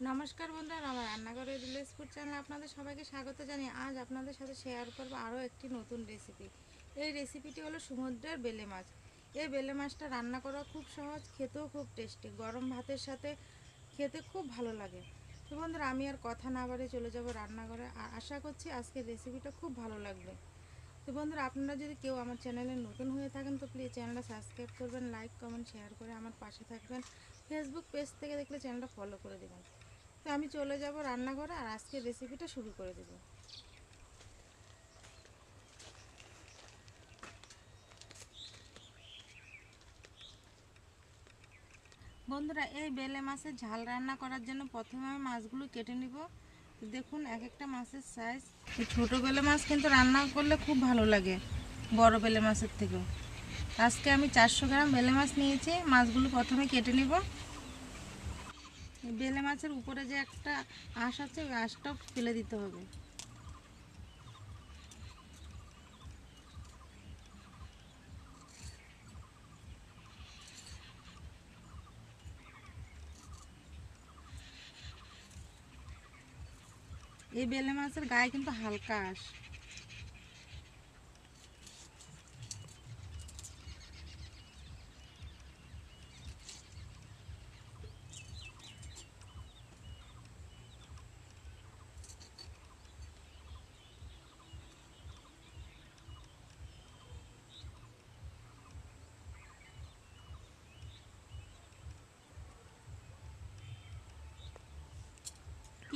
নমস্কার বন্ধুরা, আমার রান্নাঘরে রিলেস ফুড চ্যানেলে আপনাদের সবাইকে স্বাগত জানিয়ে আজ আপনাদের সাথে শেয়ার করব আরও একটি নতুন রেসিপি এই রেসিপিটি হলো সমুদ্রের বেলে মাছ। এই বেলে মাছটা রান্না করা খুব সহজ, খেতেও খুব টেস্টি গরম ভাতের সাথে খেতে খুব ভালো লাগে। তো বন্ধুরা, আমি আর কথা না বাড়িয়ে চলে যাব রান্নাঘরে আর আশা করছি আজকের রেসিপিটা খুব ভালো লাগবে। তো বন্ধুরা, আপনারা যদি কেউ আমার চ্যানেলে নতুন হয়ে থাকেন, তো প্লিজ চ্যানেলটা সাবস্ক্রাইব করবেন লাইক কমেন্ট শেয়ার করে আমার পাশে থাকবেন। ফেসবুক পেজ থেকে দেখলে চ্যানেলটা ফলো করে দেবেন। তো আমি চলে যাব রান্নাঘরে আর আজকে রেসিপিটা শুরু করে দেব। বন্ধুরা, এই বেলে মাছের ঝাল রান্না করার জন্য প্রথমে আমি মাছগুলো কেটে নিব। দেখুন এক একটা মাছের সাইজ ছোট বেলে মাছ কিন্তু রান্না করলে খুব ভালো লাগে, বড় বেলে মাছের থেকেও। আজকে আমি চারশো গ্রাম বেলে মাছ নিয়েছি। মাছগুলো প্রথমে কেটে নিব। বেলে মাছের উপরে যে একটা আঁশ আছে, ওই আঁশটাও ফেলে দিতে হবে। এই বেলে মাছের গায়ে কিন্তু হালকা আঁশ।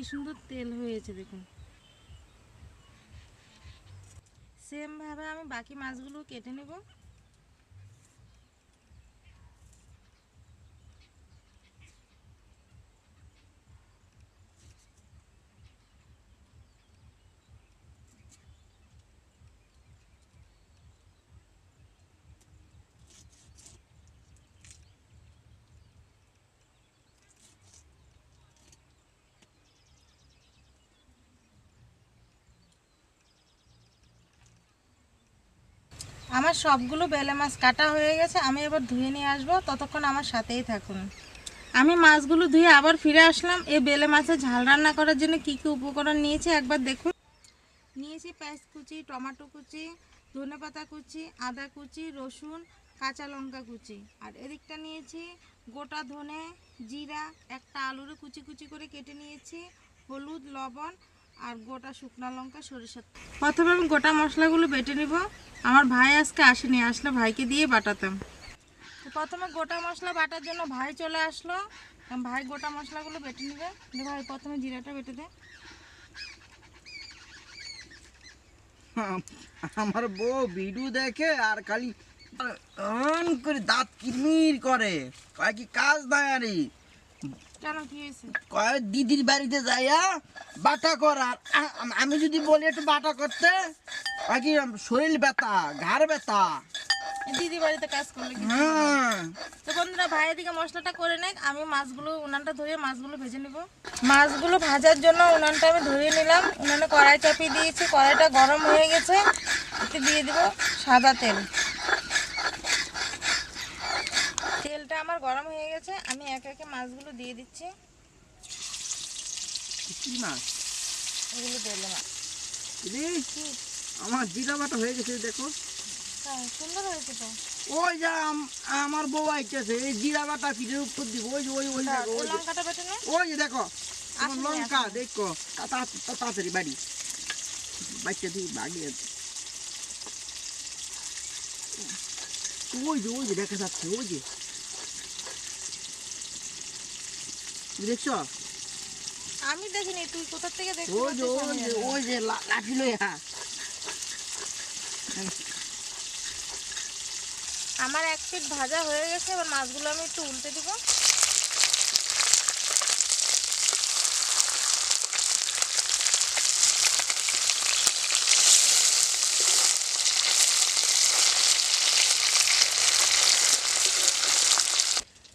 কি সুন্দর তেল হয়েছে দেখুন। সেম ভাবে আমি বাকি মাছগুলো কেটে নেব। আমার সবগুলো বেলে মাছ কাটা হয়ে গেছে, আমি এবার ধুয়ে নিয়ে আসব, ততক্ষণ আমার সাথেই থাকুন। আমি মাছগুলো ধুয়ে আবার ফিরে আসলাম, এই বেলে মাছের ঝাল রান্না করার জন্য কি কি উপকরণ নিয়েছি একবার দেখুন। নিয়েছি পেঁয়াজ কুচি, টমেটো কুচি, ধনে পাতা কুচি, আদা কুচি, রসুন, কাঁচা লঙ্কা কুচি। আর এদিকটা নিয়েছি গোটা ধনে, জিরা, একটা আলুরে কুচি কুচি করে কেটে নিয়েছি, হলুদ, লবণ আর গোটা শুকনো লঙ্কা, সরিষার প্রথমে আমি গোটা মশলাগুলো বেটে নিব। আমার ভাই আজকে আসেনি, আসলে ভাইকে দিয়ে বাটাতাম। প্রথমে গোটা মশলা বাটার জন্য ভাই চলে আসলো। ভাই গোটা মশলাগুলো বেটে নেবে। ভাই প্রথমে জিরাটা বেটে দে। আমার বউ ভিডিও দেখে আর খালি করে দাঁত কিরমির করে। কয় কি কাজ নাই আরে কয় দিদির বাড়িতে যাইয়া বাটা করার আমি যদি বলি একটু বাটা করতে কি শরীর ব্যথা ঘাড় ব্যথা। দিদি বাড়িতে কাজ করলে হ্যাঁ। তো বন্ধুরা ভাই এদিকে মশলাটা করে নেক আমি মাছগুলো উনানটা ধরিয়ে মাছগুলো ভেজে নিব। মাছগুলো ভাজার জন্য উনানটা আমি ধরিয়ে নিলাম। উনানে কড়াই চাপিয়ে দিয়েছি কড়াইটা গরম হয়ে গেছে। দিয়ে দিব সাদা তেল তেলটা আমার গরম হয়ে গেছে আমি একে একে মাছগুলো দিয়ে দিচ্ছি। কি মাছ? এগুলো বেলে মাছ। আমার জিরা বাটা হয়ে গেছে দেখো। সুন্দর হয়েছে তো? ওই যা আমার বউ আইতেছে এই জিরা বাটা পিঠের উপর দিব ওই ওই ওই। লঙ্কাটা বেটে নে। ওই দেখো আমার লঙ্কা দেখো তাড়াতাড়ি বাড়ি। বাচ্চা দিয়ে বাগিয়ে ওই যে ওই যে দেখা যাচ্ছে ওই যে। দেখছ? আমি দেখিনি তুই কোথা থেকে দেখছিস ওই যে ওই যে ওই যে লাঠি লইয়া। আমার এক পিঠ ভাজা হয়ে গেছে এবার মাছগুলো আমি একটু উল্টে দিব।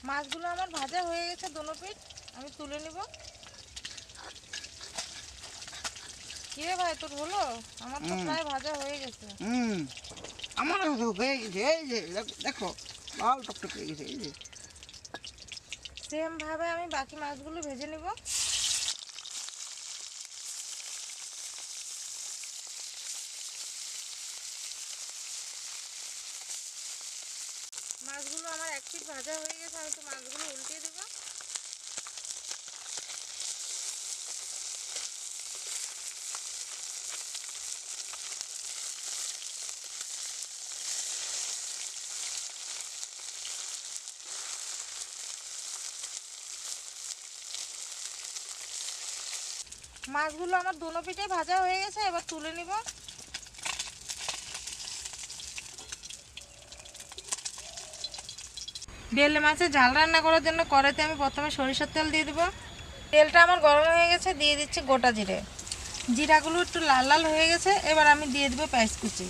মাছগুলো আমার ভাজা হয়ে গেছে দোনো পিঠ। আমি তুলে নিব। কিরে ভাই তোর হলো? আমার তো প্রায় ভাজা হয়ে গেছে। হুম। আমার হয়ে গেছে এই যে দেখো লাল টকটক হয়ে গেছে এই যে। সেম ভাবে আমি বাকি মাছগুলো ভেজে নিব। মাছগুলো আমার এক পিট ভাজা হয়ে গেছে আমি তো মাছগুলো উল্টিয়ে দেবো। মাছগুলো আমার দুনো পিঠে ভাজা হয়ে গেছে, এবার তুলে নিব। বেলে মাছের ঝাল রান্না করার জন্য কড়াইতে আমি প্রথমে সরিষার তেল দিয়ে দেবো। তেলটা আমার গরম হয়ে গেছে, দিয়ে দিচ্ছি গোটা জিরে। জিরাগুলো একটু লাল লাল হয়ে গেছে, এবার আমি দিয়ে দেবো পেঁয়াজ কুচি।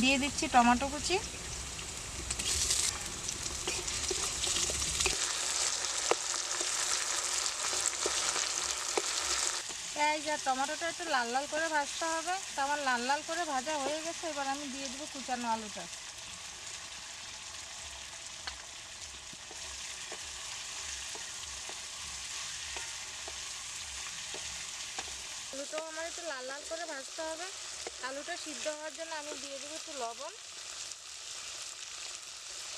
দিয়ে দিচ্ছি টমেটো কুচি। পেঁয়াজ আর টমেটোটা একটু লাল লাল করে ভাজতে হবে। তো আমার লাল লাল করে ভাজা হয়ে গেছে, এবার আমি দিয়ে দেবো কুচানো আলুটা। আলুটাও আমার একটু লাল লাল করে ভাজতে হবে। আলুটা সিদ্ধ হওয়ার জন্য আমি দিয়ে দেবো একটু লবণ,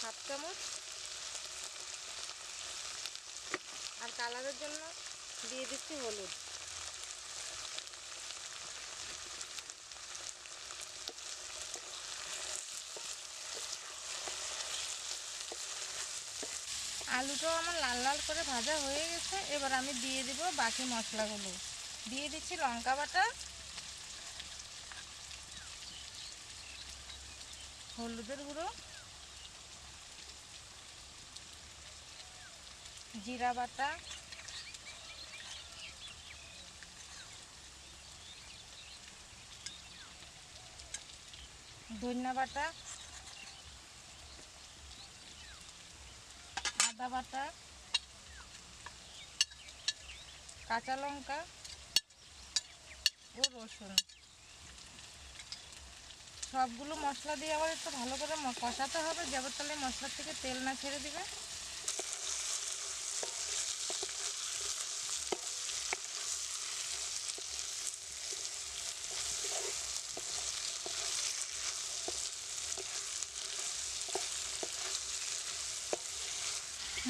হাফ চামচ। আর কালারের জন্য দিয়ে দিচ্ছি হলুদ। আলুটাও আমার লাল লাল করে ভাজা হয়ে গেছে। এবার আমি দিয়ে দিব বাকি মশলাগুলো। দিয়ে দিচ্ছি লঙ্কা বাটা, হলুদের গুঁড়ো, জিরা বাটা, ধনিয়া বাটা আদা বাটা কাঁচা লঙ্কা ও রসুন। সবগুলো মশলা দিয়ে আবার একটু ভালো করে কষাতে হবে যাবার তাহলে মশলার থেকে তেল না ছেড়ে দিবে।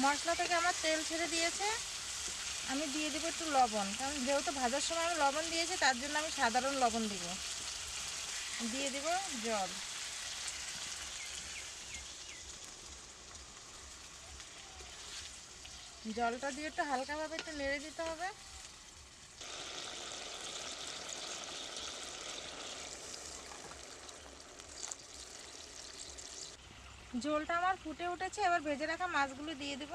মশলা থেকে আমার তেল ছেড়ে দিয়েছে। আমি দিয়ে দেবো একটু লবণ, কারণ যেহেতু ভাজার সময় আমি লবণ দিয়েছি, তার জন্য আমি সাধারণ লবণ দিব। দিয়ে দেব জল। জলটা দিয়ে একটু হালকাভাবে একটু নেড়ে দিতে হবে। ঝোলটা আমার ফুটে উঠেছে, এবার ভেজে রাখা মাছগুলো দিয়ে দিব।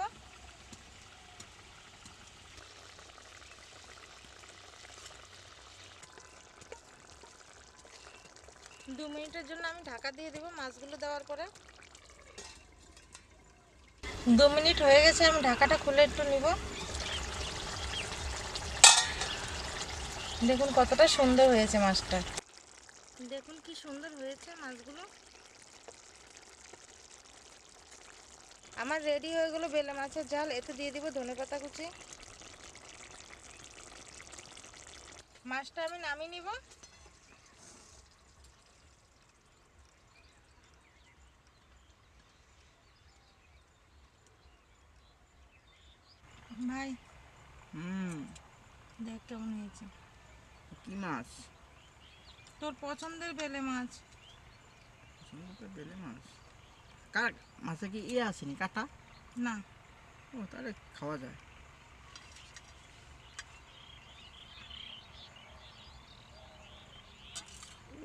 দু মিনিটের জন্য আমি ঢাকা দিয়ে দেবো মাছগুলো দেওয়ার পরে। দু মিনিট হয়ে গেছে, আমি ঢাকাটা খুলে একটু নিব। দেখুন কতটা সুন্দর হয়েছে মাছটা। দেখুন কি সুন্দর হয়েছে মাছগুলো। আমার রেডি হয়ে গেলো বেলে মাছের ঝাল। এতে দিয়ে দিব ধনেপাতা কুচি। মাছটা আমি নামিয়ে নিব। ভাই হুম। দেখ কেমন হয়েছে। কি মাছ? তোর পছন্দের বেলে মাছ। সম্ভবত বেলে মাছ। মাছে কি ইয়ে আসেনি কাটা? না। ও তাহলে খাওয়া যায়।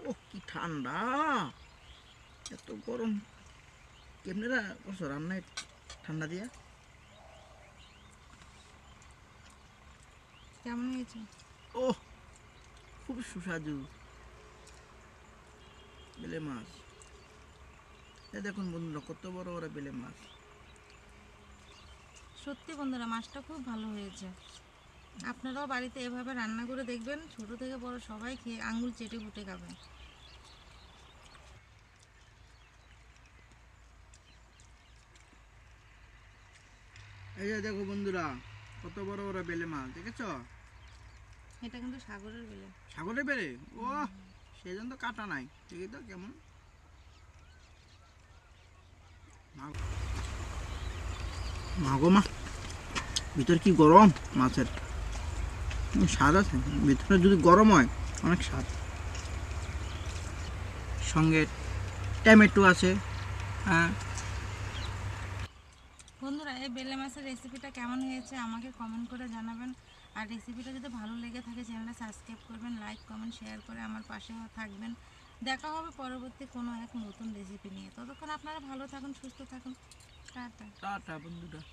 ও কি ঠান্ডা। এত গরম। কেমনে রা করছ রান্নায় ঠান্ডা দিয়া? কেমন হয়েছে? ও খুব সুস্বাদু। বেলে মাছ। দেখুন বন্ধুরা কত বড় বড় বেলে মাছ। সত্যি বন্ধুরা মাছটা খুব ভালো হয়েছে। আপনারাও বাড়িতে এভাবে রান্না করে দেখবেন ছোট থেকে বড় সবাই খেয়ে আঙুল চেটে ফুটে খাবেন এই যে দেখো বন্ধুরা কত বড় বড় বেলে মাছ দেখেছ? এটা কিন্তু সাগরের বেলে। সাগরে বেলে? ও সেজন্য তো কাটা নাই। দেখি তো কেমন। মা গো মা, ভিতর কি গরম মাছের? স্বাদ আছে। ভিতরে যদি গরম হয়, অনেক স্বাদ। সঙ্গে টমেটো আছে হ্যাঁ। বন্ধুরা, এই বেলে মাছের রেসিপিটা কেমন হয়েছে আমাকে কমেন্ট করে জানাবেন। আর রেসিপিটা যদি ভালো লেগে থাকে চ্যানেলটা সাবস্ক্রাইব করবেন লাইক কমেন্ট শেয়ার করে আমার পাশে থাকবেন। দেখা হবে পরবর্তী কোনো এক নতুন রেসিপি নিয়ে। ততক্ষণ আপনারা ভালো থাকুন, সুস্থ থাকুন। টাটা। টাটা বন্ধুরা।